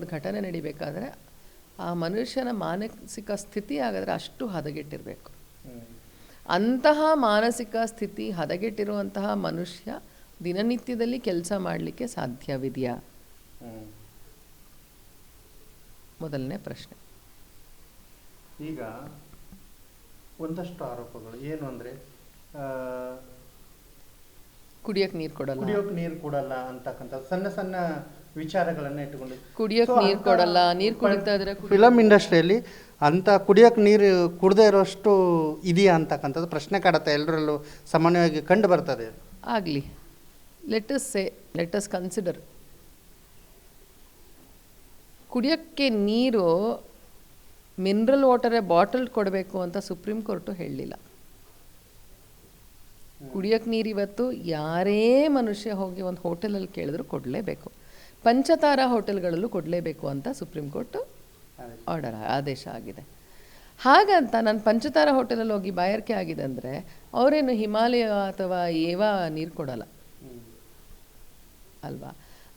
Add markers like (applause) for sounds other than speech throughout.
ಒಂದು ಘಟನೆ ನಡಿಬೇಕಾದ್ರೆ ಆ ಮನುಷ್ಯನ ಮಾನಸಿಕ ಸ್ಥಿತಿ ಆಗಿದ್ರೆ ಅಷ್ಟು ಹದಗೆಟ್ಟಿರಬೇಕು. ಅಂತಹ ಮಾನಸಿಕ ಸ್ಥಿತಿ ಹದಗೆಟ್ಟಿರುವಂತಹ ಮನುಷ್ಯ ದಿನನಿತ್ಯದಲ್ಲಿ ಕೆಲಸ ಮಾಡಲಿಕ್ಕೆ ಸಾಧ್ಯವಿದೆಯಾ? ಮೊದಲನೇ ಪ್ರಶ್ನೆ. ಈಗ ಒಂದಷ್ಟು ಆರೋಪಗಳು. ಏನು ಅಂದರೆ ಕುಡಿಯೋಕೆ ನೀರು ಕೊಡಲ್ಲ. ಕುಡಿಯೋಕೆ ನೀರು ಕೊಡಲ್ಲ ಅಂತಕ್ಕಂಥ ಸಣ್ಣ ಸಣ್ಣ ವಿಚಾರಗಳನ್ನ ಇಟ್ಟುಕೊಂಡು. ಕುಡಿಯೋಕೆ ನೀರ್ ಕೊಡಲ್ಲ ನೀರ್ ಕುಡಿತಾ ಇದ್ರೆ ಫಿಲಂ ಫಿಲಮ್ ಇಂಡಸ್ಟ್ರಿಯಲ್ಲಿ ಅಂತ ಕುಡಿಯೋಕ್ ನೀರು ಕುಡದೇ ಇರೋಷ್ಟು ಇದೆಯಾ ಅಂತಕ್ಕಂಥದ್ದು ಪ್ರಶ್ನೆ ಕಾಡತ್ತೆ ಎಲ್ಲರಲ್ಲೂ ಸಾಮಾನ್ಯವಾಗಿ ಕಂಡು ಬರ್ತದೆ ಆಗಲಿ. ಲೆಟಸ್ ಸೇ ಲೆಟಸ್ ಕನ್ಸಿಡರ್ ಕುಡಿಯೋಕ್ಕೆ ನೀರು ಮಿನರಲ್ ವಾಟರೇ ಬಾಟಲ್ ಕೊಡಬೇಕು ಅಂತ ಸುಪ್ರೀಂ ಕೋರ್ಟು ಹೇಳಲಿಲ್ಲ. ಕುಡಿಯೋಕ್ಕೆ ನೀರು ಇವತ್ತು ಯಾರೇ ಮನುಷ್ಯ ಹೋಗಿ ಒಂದು ಹೋಟೆಲಲ್ಲಿ ಕೇಳಿದ್ರು ಕೊಡಲೇಬೇಕು. ಪಂಚತಾರ ಹೋಟೆಲ್ಗಳಲ್ಲೂ ಕೊಡಲೇಬೇಕು ಅಂತ ಸುಪ್ರೀಂ ಕೋರ್ಟು ಆರ್ಡರ್ ಆದೇಶ ಆಗಿದೆ. ಹಾಗಂತ ನಾನು ಪಂಚತಾರ ಹೋಟೆಲಲ್ಲಿ ಹೋಗಿ ಬಾಯಾರಿಕೆ ಆಗಿದೆ ಅಂದರೆ ಅವರೇನು ಹಿಮಾಲಯ ಅಥವಾ ಏವಾ ನೀರು ಕೊಡಲ್ಲ. ಅಲ್ವಾ?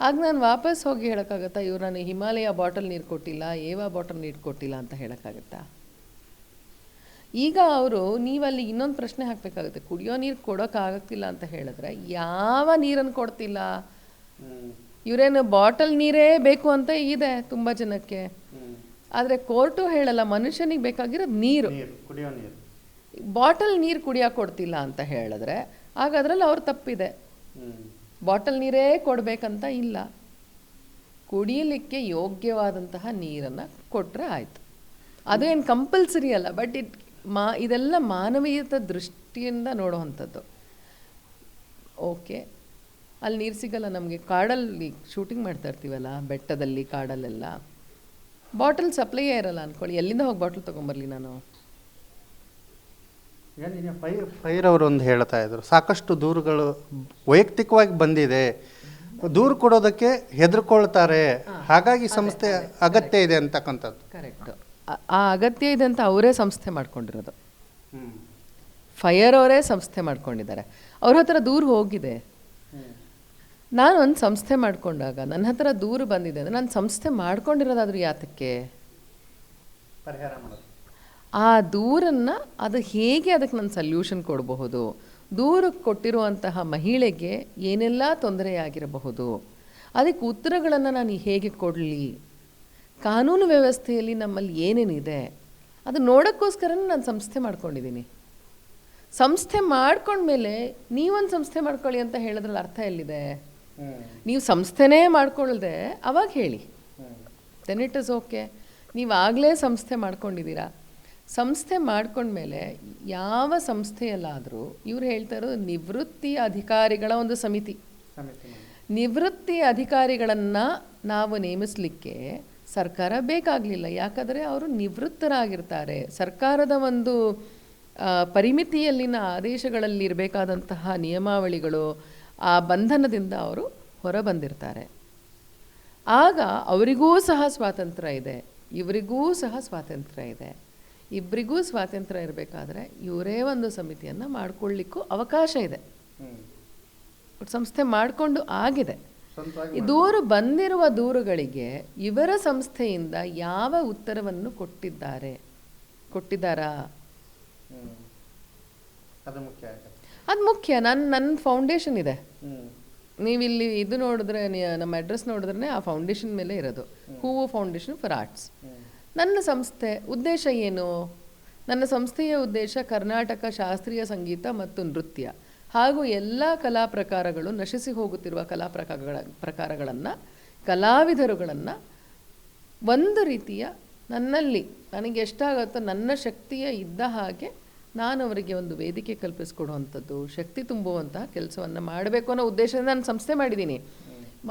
ಆಗ ನಾನು ವಾಪಸ್ ಹೋಗಿ ಹೇಳೋಕ್ಕಾಗತ್ತಾ, ಇವ್ರು ನಾನು ಹಿಮಾಲಯ ಬಾಟಲ್ ನೀರು ಕೊಟ್ಟಿಲ್ಲ, ಏವಾ ಬಾಟಲ್ ನೀರು ಕೊಟ್ಟಿಲ್ಲ ಅಂತ ಹೇಳೋಕ್ಕಾಗತ್ತಾ? ಈಗ ಅವರು, ನೀವಲ್ಲಿ ಇನ್ನೊಂದು ಪ್ರಶ್ನೆ ಹಾಕಬೇಕಾಗುತ್ತೆ, ಕುಡಿಯೋ ನೀರು ಕೊಡೋಕ್ಕಾಗತ್ತಿಲ್ಲ ಅಂತ ಹೇಳಿದ್ರೆ ಯಾವ ನೀರನ್ನು ಕೊಡ್ತಿಲ್ಲ? ಇವರೇನು ಬಾಟಲ್ ನೀರೇ ಬೇಕು ಅಂತ ಇದೆ ತುಂಬ ಜನಕ್ಕೆ. ಆದರೆ ಕೋರ್ಟು ಹೇಳಲ್ಲ ಮನುಷ್ಯನಿಗೆ ಬೇಕಾಗಿರೋದು ನೀರು. ಕುಡಿಯೋ ಬಾಟಲ್ ನೀರು ಕುಡಿಯೋಕೆ ಕೊಡ್ತಿಲ್ಲ ಅಂತ ಹೇಳಿದ್ರೆ ಆಗ ಅದರಲ್ಲಿ ಅವ್ರು ತಪ್ಪಿದೆ. ಬಾಟಲ್ ನೀರೇ ಕೊಡಬೇಕಂತ ಇಲ್ಲ. ಕುಡಿಯಲಿಕ್ಕೆ ಯೋಗ್ಯವಾದಂತಹ ನೀರನ್ನು ಕೊಟ್ಟರೆ ಆಯಿತು. ಅದು ಏನು ಕಂಪಲ್ಸರಿ ಅಲ್ಲ ಬಟ್ ಇಟ್ ಮಾ ಇದೆಲ್ಲ ಮಾನವೀಯತ ದೃಷ್ಟಿಯಿಂದ ನೋಡುವಂಥದ್ದು. ಓಕೆ. ಅಲ್ಲಿ ನೀರು ಸಿಗಲ್ಲ ನಮಗೆ ಕಾಡಲ್ಲಿ ಶೂಟಿಂಗ್ ಮಾಡ್ತಾ ಇರ್ತೀವಲ್ಲ ಬೆಟ್ಟದಲ್ಲಿ ಕಾಡಲ್ಲೆಲ್ಲ. ಬಾಟಲ್ ಸಪ್ಲೈಯೇ ಇರಲ್ಲ ಅಂದ್ಕೊಳ್ಳಿ ಎಲ್ಲಿಂದ ಹೋಗಿ ಬಾಟಲ್ ತೊಗೊಂಬರ್ಲಿ ನಾನು? ಫೈರ್ ಫೈರ್ ಅವರು ಒಂದು ಹೇಳ್ತಾ ಇದ್ರು ಸಾಕಷ್ಟು ದೂರುಗಳು ವೈಯಕ್ತಿಕವಾಗಿ ಬಂದಿದೆ. ದೂರು ಕೊಡೋದಕ್ಕೆ ಹೆದರ್ಕೊಳ್ತಾರೆ. ಹಾಗಾಗಿ ಸಂಸ್ಥೆ ಅಗತ್ಯ ಇದೆ ಅಂತಕ್ಕಂಥದ್ದು. ಕರೆಕ್ಟ್ ಆ ಅಗತ್ಯ ಇದೆ ಅಂತ ಅವರೇ ಸಂಸ್ಥೆ ಮಾಡ್ಕೊಂಡಿರೋದು. ಫೈರ್ ಅವರೇ ಸಂಸ್ಥೆ ಮಾಡ್ಕೊಂಡಿದ್ದಾರೆ. ಅವ್ರ ಹತ್ರ ದೂರ ಹೋಗಿದೆ. ನಾನು ಒಂದು ಸಂಸ್ಥೆ ಮಾಡಿಕೊಂಡಾಗ ನನ್ನ ಹತ್ರ ದೂರು ಬಂದಿದೆ ಅಂದರೆ ನಾನು ಸಂಸ್ಥೆ ಮಾಡ್ಕೊಂಡಿರೋದಾದ್ರೂ ಯಾತಕ್ಕೆ? ಪರಿಹಾರ ಆ ದೂರನ್ನು ಅದು ಹೇಗೆ ಅದಕ್ಕೆ ನಾನು ಸಲ್ಯೂಷನ್ ಕೊಡಬಹುದು? ದೂರಕ್ಕೆ ಕೊಟ್ಟಿರುವಂತಹ ಮಹಿಳೆಗೆ ಏನೆಲ್ಲ ತೊಂದರೆಯಾಗಿರಬಹುದು ಅದಕ್ಕೆ ಉತ್ತರಗಳನ್ನು ನಾನು ಹೇಗೆ ಕೊಡಲಿ? ಕಾನೂನು ವ್ಯವಸ್ಥೆಯಲ್ಲಿ ನಮ್ಮಲ್ಲಿ ಏನೇನಿದೆ? ಅದು ನೋಡೋಕ್ಕೋಸ್ಕರನೇ ನಾನು ಸಂಸ್ಥೆ ಮಾಡ್ಕೊಂಡಿದ್ದೀನಿ ಸಂಸ್ಥೆ ಮಾಡ್ಕೊಂಡ್ಮೇಲೆ ನೀವೊಂದು ಸಂಸ್ಥೆ ಮಾಡ್ಕೊಳ್ಳಿ ಅಂತ ಹೇಳೋದ್ರಲ್ಲಿ ಅರ್ಥ ಎಲ್ಲಿದೆ? ನೀವು ಸಂಸ್ಥೆನೇ ಮಾಡ್ಕೊಳ್ದೆ, ಅವಾಗ ಹೇಳಿ. ದೆನ್ ಇಟ್ ಇಸ್ ಓಕೆ ನೀವು ಆಗಲೇ ಸಂಸ್ಥೆ ಮಾಡ್ಕೊಂಡಿದ್ದೀರಾ? ಸಂಸ್ಥೆ ಮಾಡ್ಕೊಂಡ್ಮೇಲೆ ಯಾವ ಸಂಸ್ಥೆಯಲ್ಲಾದರೂ ಇವ್ರು ಹೇಳ್ತಾ ನಿವೃತ್ತಿ ಅಧಿಕಾರಿಗಳ ಒಂದು ಸಮಿತಿ. ನಿವೃತ್ತಿ ಅಧಿಕಾರಿಗಳನ್ನು ನಾವು ನೇಮಿಸಲಿಕ್ಕೆ ಸರ್ಕಾರ ಬೇಕಾಗಲಿಲ್ಲ. ಯಾಕಂದರೆ ಅವರು ನಿವೃತ್ತರಾಗಿರ್ತಾರೆ. ಸರ್ಕಾರದ ಒಂದು ಪರಿಮಿತಿಯಲ್ಲಿನ ಆದೇಶಗಳಲ್ಲಿ ಇರಬೇಕಾದಂತಹ ನಿಯಮಾವಳಿಗಳು ಆ ಬಂಧನದಿಂದ ಅವರು ಹೊರಬಂದಿರ್ತಾರೆ. ಆಗ ಅವರಿಗೂ ಸಹ ಸ್ವಾತಂತ್ರ್ಯ ಇದೆ ಇವರಿಗೂ ಸಹ ಸ್ವಾತಂತ್ರ್ಯ ಇದೆ. ಇಬ್ಬರಿಗೂ ಸ್ವಾತಂತ್ರ್ಯ ಇರಬೇಕಾದ್ರೆ ಇವರೇ ಒಂದು ಸಮಿತಿಯನ್ನು ಮಾಡ್ಕೊಳ್ಳಿಕ್ಕೂ ಅವಕಾಶ ಇದೆ. ಸಂಸ್ಥೆ ಮಾಡಿಕೊಂಡು ಆಗಿದೆ. ದೂರು ಬಂದಿರುವ ದೂರುಗಳಿಗೆ ಇವರ ಸಂಸ್ಥೆಯಿಂದ ಯಾವ ಉತ್ತರವನ್ನು ಕೊಟ್ಟಿದ್ದಾರೆ? ಕೊಟ್ಟಿದ್ದಾರಾ? ಅದು ಮುಖ್ಯ ಅದು ಮುಖ್ಯ. ನನ್ನ ನನ್ನ ಫೌಂಡೇಶನ್ ಇದೆ. ನೀವಿಲ್ಲಿ ಇದು ನೋಡಿದ್ರೆ ನಮ್ಮ ಅಡ್ರೆಸ್ ನೋಡಿದ್ರೆ ಆ ಫೌಂಡೇಶನ್ ಮೇಲೆ ಇರೋದು. ಹೂವು ಫೌಂಡೇಶನ್ ಫಾರ್ ಆರ್ಟ್ಸ್ ನನ್ನ ಸಂಸ್ಥೆ ಉದ್ದೇಶ ಏನು? ನನ್ನ ಸಂಸ್ಥೆಯ ಉದ್ದೇಶ ಕರ್ನಾಟಕ ಶಾಸ್ತ್ರೀಯ ಸಂಗೀತ ಮತ್ತು ನೃತ್ಯ. ಹಾಗೂ ಎಲ್ಲ ಕಲಾ ಪ್ರಕಾರಗಳು ನಶಿಸಿ ಹೋಗುತ್ತಿರುವ ಕಲಾ ಪ್ರಕಾರಗಳ ಪ್ರಕಾರಗಳನ್ನು ಕಲಾವಿದರುಗಳನ್ನು ಒಂದು ರೀತಿಯ ನನ್ನಲ್ಲಿ ನನಗೆ ಎಷ್ಟಾಗುತ್ತೋ ನನ್ನ ಶಕ್ತಿಯ ಇದ್ದ ಹಾಗೆ ನಾನು ಅವರಿಗೆ ಒಂದು ವೇದಿಕೆ ಕಲ್ಪಿಸ್ಕೊಡುವಂಥದ್ದು, ಶಕ್ತಿ ತುಂಬುವಂಥ ಕೆಲಸವನ್ನು ಮಾಡಬೇಕು ಅನ್ನೋ ಉದ್ದೇಶದಿಂದ ನಾನು ಸಂಸ್ಥೆ ಮಾಡಿದ್ದೀನಿ.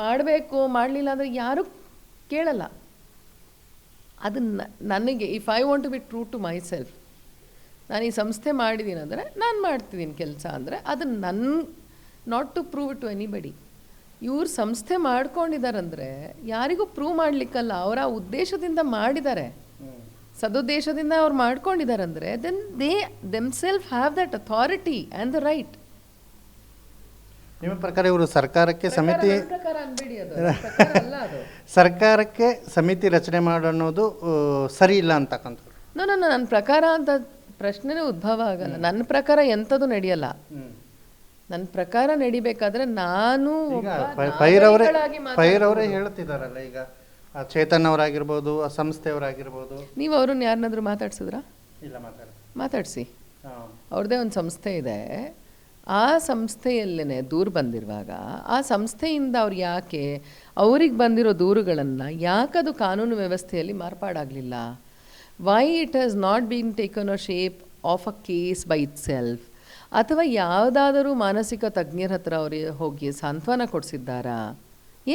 ಮಾಡಬೇಕು, ಮಾಡಲಿಲ್ಲ ಅಂದರೆ ಯಾರೂ ಕೇಳಲ್ಲ. ಅದನ್ನು ನನಗೆ if I want to be true to myself ನಾನು ಈ ಸಂಸ್ಥೆ ಮಾಡಿದ್ದೀನಿ ಅಂದರೆ ನಾನು ಮಾಡ್ತಿದ್ದೀನಿ ಕೆಲಸ ಅಂದರೆ ಅದು ನನ್ನ not to prove to anybody ಇವ್ರು ಸಂಸ್ಥೆ ಮಾಡ್ಕೊಂಡಿದ್ದಾರಂದರೆ ಯಾರಿಗೂ ಪ್ರೂವ್ ಮಾಡಲಿಕ್ಕಲ್ಲ, ಅವರ ಉದ್ದೇಶದಿಂದ ಮಾಡಿದ್ದಾರೆ. ಸದುದ್ದೇಶದಿಂದ ಅವ್ರು ಮಾಡ್ಕೊಂಡಿದ್ದಾರಂದರೆ then they themself have that authority and the right ನಿಮ್ಮ ಪ್ರಕಾರ ಇವರು ಸರ್ಕಾರಕ್ಕೆ ಸಮಿತಿ (laughs) ಸರ್ಕಾರಕ್ಕೆ ಸಮಿತಿ ರಚನೆ ಮಾಡೋದು ಸರಿ ಇಲ್ಲ ಅಂತಕ್ಕಂಥ ನೋ ನನ್ನ ನನ್ನ ಪ್ರಕಾರ ಅಂತ ಪ್ರಶ್ನೆನೇ ಉದ್ಭವ ಆಗಲ್ಲ. ನನ್ನ ಪ್ರಕಾರ ಎಂಥದ್ದು ನಡೆಯಲ್ಲ. ನನ್ನ ಪ್ರಕಾರ ನಡಿಬೇಕಾದ್ರೆ ನಾನು ಪೈರವರೇ ಪೈರವರೇ ಹೇಳ್ತಿದಾರಲ್ಲ ಈಗ. ಆ ಚೇತನ್ ಅವರಾಗಿರ್ಬೋದು ಆ ಸಂಸ್ಥೆಯವರಾಗಿರ್ಬೋದು. ನೀವು ಅವ್ರನ್ನ ಯಾರನ್ನಾದ್ರೂ ಮಾತಾಡ್ಸಿದ್ರಾ? ಇಲ್ಲ ಮಾತಾಡ ಮಾತಾಡಿಸಿ. ಅವ್ರದ್ದೇ ಒಂದು ಸಂಸ್ಥೆ ಇದೆ. ಆ ಸಂಸ್ಥೆಯಲ್ಲೇ ದೂರು ಬಂದಿರುವಾಗ ಆ ಸಂಸ್ಥೆಯಿಂದ ಅವ್ರು ಯಾಕೆ ಅವ್ರಿಗೆ ಬಂದಿರೋ ದೂರುಗಳನ್ನು ಯಾಕದು ಕಾನೂನು ವ್ಯವಸ್ಥೆಯಲ್ಲಿ ಮಾರ್ಪಾಡಾಗಲಿಲ್ಲ? Why it has not been taken a shape of a case by itself ಅಥವಾ ಯಾವುದಾದರೂ ಮಾನಸಿಕ ತಜ್ಞರ ಹತ್ರ ಅವ್ರಿಗೆ ಹೋಗಿ ಸಾಂತ್ವನ ಕೊಡಿಸಿದ್ದಾರಾ?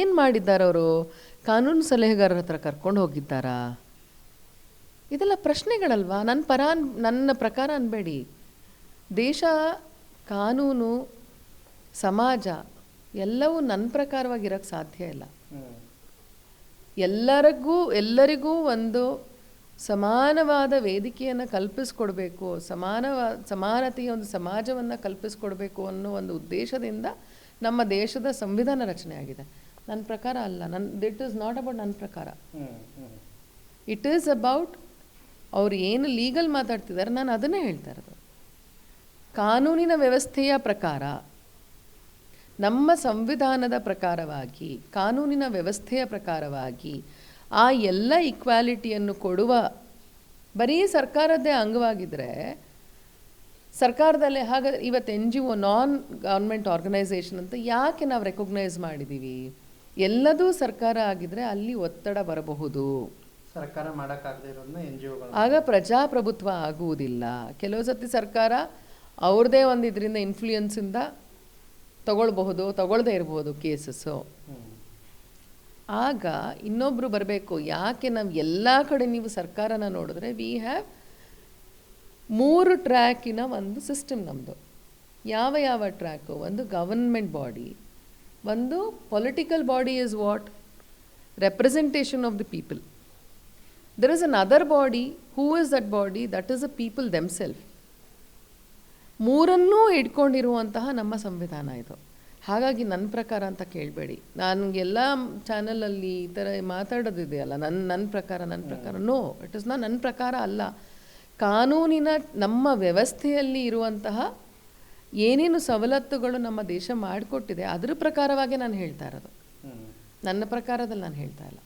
ಏನು ಮಾಡಿದ್ದಾರೆ ಅವರು ಕಾನೂನು ಸಲಹೆಗಾರರ ಹತ್ರ ಕರ್ಕೊಂಡು ಹೋಗಿದ್ದಾರಾ? ಇದೆಲ್ಲ ಪ್ರಶ್ನೆಗಳಲ್ವಾ? ನನ್ನ ಪರ ನನ್ನ ಪ್ರಕಾರ ಅನ್ಬೇಡಿ. ದೇಶ, ಕಾನೂನು, ಸಮಾಜ ಎಲ್ಲವೂ ನನ್ನ ಪ್ರಕಾರವಾಗಿರೋಕ್ಕೆ ಸಾಧ್ಯ ಇಲ್ಲ. ಎಲ್ಲರಿಗೂ ಎಲ್ಲರಿಗೂ ಒಂದು ಸಮಾನವಾದ ವೇದಿಕೆಯನ್ನು ಕಲ್ಪಿಸ್ಕೊಡ್ಬೇಕು, ಸಮಾನವಾ, ಸಮಾನತೆಯ ಒಂದು ಸಮಾಜವನ್ನು ಕಲ್ಪಿಸ್ಕೊಡ್ಬೇಕು ಅನ್ನೋ ಒಂದು ಉದ್ದೇಶದಿಂದ ನಮ್ಮ ದೇಶದ ಸಂವಿಧಾನ ರಚನೆ ಆಗಿದೆ. ನನ್ನ ಪ್ರಕಾರ ಅಲ್ಲ. ನನ್ನ ದಿಟ್ ಇಸ್ ನಾಟ್ ಅಬೌಟ್ ನನ್ನ ಪ್ರಕಾರ. ಇಟ್ ಈಸ್ ಅಬೌಟ್ ಅವ್ರು ಏನು ಲೀಗಲ್ ಮಾತಾಡ್ತಿದ್ದಾರೆ ನಾನು ಅದನ್ನೇ ಹೇಳ್ತಾ ಇರೋದು. ಕಾನೂನಿನ ವ್ಯವಸ್ಥೆಯ ಪ್ರಕಾರ ನಮ್ಮ ಸಂವಿಧಾನದ ಪ್ರಕಾರವಾಗಿ ಕಾನೂನಿನ ವ್ಯವಸ್ಥೆಯ ಪ್ರಕಾರವಾಗಿ ಆ ಎಲ್ಲ ಈಕ್ವಾಲಿಟಿಯನ್ನು ಕೊಡುವ ಬರೀ ಸರ್ಕಾರದ್ದೇ ಅಂಗವಾಗಿದ್ದರೆ ಸರ್ಕಾರದಲ್ಲೇ ಹಾಗಾದ್ರೆ ಇವತ್ತು N G O non government organisation ಅಂತ ಯಾಕೆ ನಾವು ರೆಕಗ್ನೈಸ್ ಮಾಡಿದ್ದೀವಿ ಎಲ್ಲದೂ ಸರ್ಕಾರ ಆಗಿದ್ರೆ ಅಲ್ಲಿ ಒತ್ತಡ ಬರಬಹುದು. ಸರ್ಕಾರ ಮಾಡೋಕ್ಕಾಗದೇ ಇರೋದನ್ನ ಎನ್ ಜಿ ಒಗಳು ಆಗ ಪ್ರಜಾಪ್ರಭುತ್ವ ಆಗುವುದಿಲ್ಲ. ಕೆಲವು ಸತಿ ಸರ್ಕಾರ ಅವ್ರದೇ ಒಂದು ಇದರಿಂದ ಇನ್ಫ್ಲೂಯೆನ್ಸಿಂದ ತಗೊಳ್ಬಹುದು ತಗೊಳ್ದೇ ಇರಬಹುದು ಕೇಸಸ್ಸು ಆಗ ಇನ್ನೊಬ್ರು ಬರಬೇಕು. ಯಾಕೆ ನಾವು ಎಲ್ಲ ಕಡೆ ನೀವು ಸರ್ಕಾರನ ನೋಡಿದ್ರೆ ವಿ ಹ್ಯಾವ್ ಮೂರು ಟ್ರ್ಯಾಕಿನ ಒಂದು ಸಿಸ್ಟಮ್ ನಮ್ಮದು ಯಾವ ಯಾವ ಟ್ರ್ಯಾಕು ಒಂದು ಗವರ್ನ್ಮೆಂಟ್ ಬಾಡಿ ಒಂದು political body is what the people there is another body who is that body that is a people themself ಮೂರನ್ನೂ ಇಟ್ಕೊಂಡಿರುವಂತಹ ನಮ್ಮ ಸಂವಿಧಾನ ಇದು. ಹಾಗಾಗಿ ನನ್ನ ಪ್ರಕಾರ ಅಂತ ಕೇಳಬೇಡಿ. ನನಗೆಲ್ಲ ಚಾನಲಲ್ಲಿ ಈ ಥರ ಮಾತಾಡೋದಿದೆಯಲ್ಲ ನನ್ನ ನನ್ನ ಪ್ರಕಾರ ನನ್ನ ಪ್ರಕಾರ. ನೋ ಇಟ್ ಇಸ್ ನಾ ನನ್ನ ಪ್ರಕಾರ ಅಲ್ಲ. ಕಾನೂನಿನ ನಮ್ಮ ವ್ಯವಸ್ಥೆಯಲ್ಲಿ ಇರುವಂತಹ ಏನೇನು ಸವಲತ್ತುಗಳು ನಮ್ಮ ದೇಶ ಮಾಡಿಕೊಟ್ಟಿದೆ ಅದರ ಪ್ರಕಾರವಾಗಿ ನಾನು ಹೇಳ್ತಾ ಇರೋದು. ನನ್ನ ಪ್ರಕಾರದಲ್ಲಿ ನಾನು ಹೇಳ್ತಾ ಇಲ್ಲ.